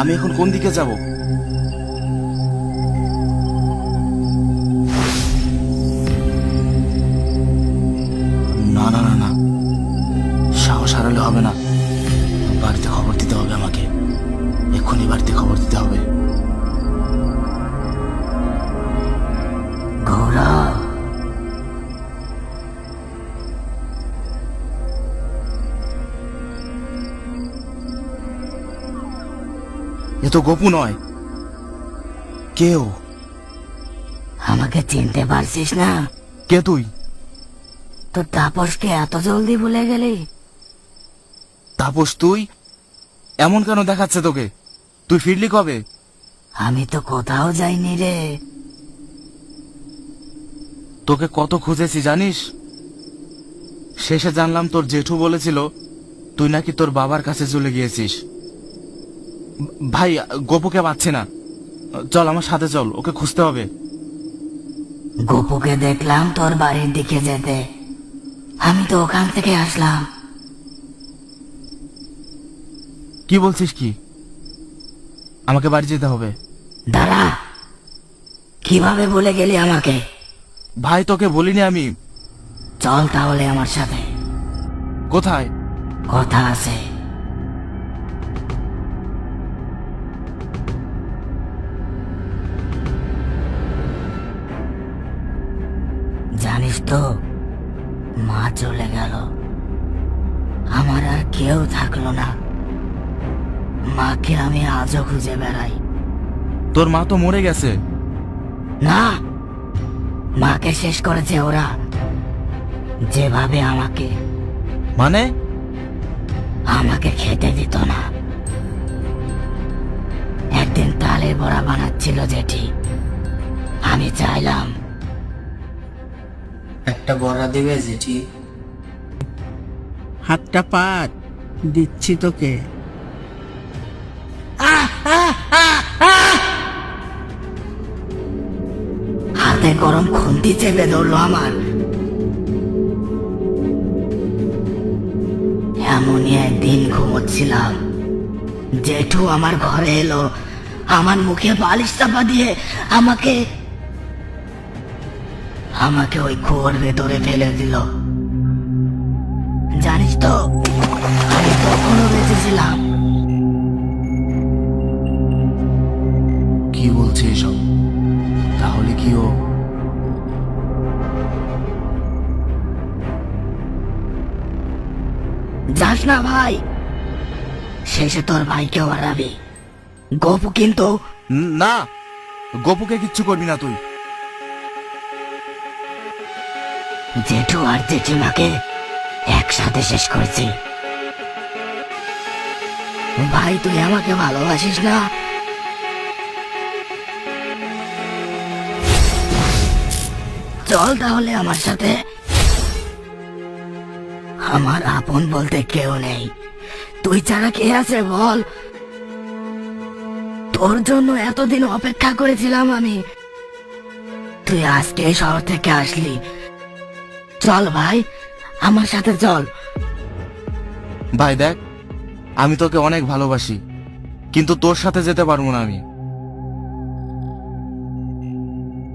আমি এখন কোন দিকে যাব? না না না না। সাহস হারালে হবে না। এ তো গপু নয়। কেউ? আমাকে চিনতে পারছিস না? কে তুই? তোর তাপসকে এত জলদি ভুলে গেলি? তাপস তুই? এমন কেন দেখাচ্ছে তোকে? তুই ফিরলি কবে? আমি তো কোথাও যাইনি রে। তোকে কত খুঁজেছি জানিস? শেষে জানলাম তোর জেঠু বলেছিল তুই নাকি তোর বাবার কাছে চলে গিয়েছিস। ভাই গোপুকে পাচ্ছি না। চল আমার সাথে চল ওকে খুঁজতে হবে। গপুকে দেখলাম তোর বাড়ির দিকে যেতে। আমি তো ওখান থেকে আসলাম। কি বলছিস কি? আমাকে বাড়ি যেতে হবে। দাঁড়া। কীভাবে বলে গেলি আমাকে? ভাই তোকে বলিনি আমি। চল তাহলে আমার সাথে। কোথায়? কথা আছে। তো মা চলে গেল। আমার আর কেউ থাকল না। মাকে আমি আজও খুঁজে বেড়াই। তোর মা তো মরে গেছে। না মাকে শেষ করেছে ওরা। যেভাবে আমাকে মানে? আমাকে খেতে দিত না। একদিন তালের বড়া বানাচ্ছিল জেঠি। আমি চাইলাম একটা বড়া দেবে জেঠি। হাতটা পাত দিচ্ছি তোকে। হাতে গরম খুন্তি চেপে ধরলো আমার। এমনই একদিন ঘুমোচ্ছিলাম। জেঠু আমার ঘরে এলো আমার মুখে বালিশ চাপা দিয়ে আমাকে আমাকে ওই কুয়োর ভেতরে ফেলে দিল। জানিস তো আমি তখনও বেঁচেছিলাম। কি বলছে এসব? তাহলে কি ও যাস না ভাই। শেষে তোর ভাইকেও হারাবি গপু কিন্তু না গোপুকে কিচ্ছু করবি না তুই। জেঠু আর জেঠিমাকে একসাথে শেষ করেছি। ভাই, তুই আমাকে ভালোবাসিস না? চল তাহলে আমার সাথে। আমার আপন বলতে কেউ নেই। তুই ছাড়া কে আছে বল? তোর জন্য এতদিন অপেক্ষা করেছিলাম আমি। তুই আজকে শহর থেকে আসলি। চল ভাই আমার সাথে চল। ভাই দেখ আমি তোকে অনেক ভালোবাসি কিন্তু তোর সাথে যেতে পারব না আমি।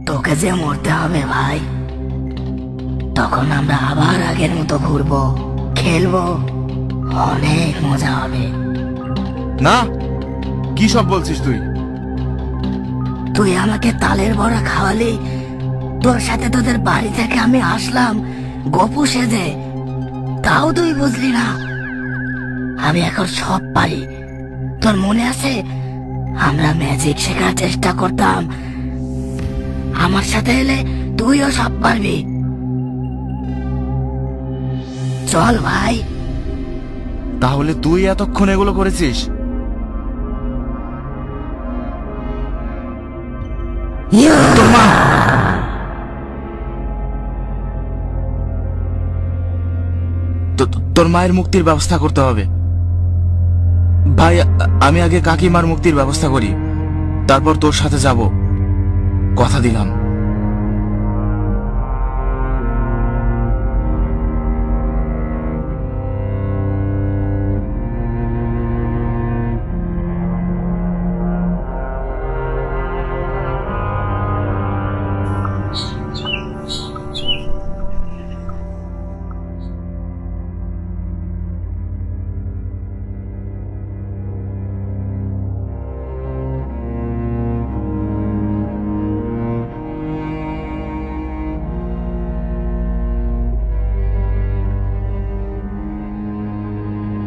তোকে যে মরতে হবে ভাই তখন আমরা আবার আগের মতো ঘুরবো খেলব অনেক মজা হবে। না কি সব বলছিস তুই? তুই আমাকে তালের বড়া খাওয়ালি তোর সাথে তোদের বাড়ি থেকে আমি আসলাম গপু সেজে। তাও তুই বুঝলি না। আমি এখন সব পারি। তোর মনে আছে? আমরা ম্যাজিক শেখার চেষ্টা করতাম। আমার সাথে এলে তুইও সব পারবি। চল ভাই। তাহলে তুই এতক্ষণ এগুলো করেছিস? তোর তোর মায়ের মুক্তির ব্যবস্থা করতে হবে। ভাই, আমি আগে কাকিমার মুক্তির ব্যবস্থা করি। তারপর তোর সাথে যাব। কথা দিলাম।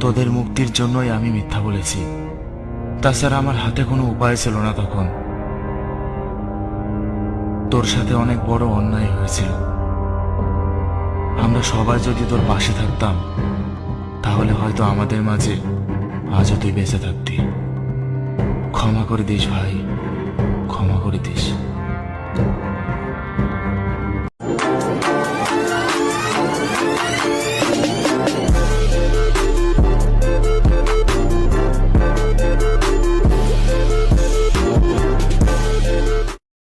তোদের মুক্তির জন্যই আমি মিথ্যা বলেছি। তাছাড়া আমার হাতে কোনো উপায় ছিল না তখন। তোর সাথে অনেক বড় অন্যায় হয়েছিল। আমরা সবাই যদি তোর পাশে থাকতাম, তাহলে হয়তো আমাদের মাঝে আজও তুই বেঁচে থাকতি। ক্ষমা করে দিস ভাই। ক্ষমা করে দিস।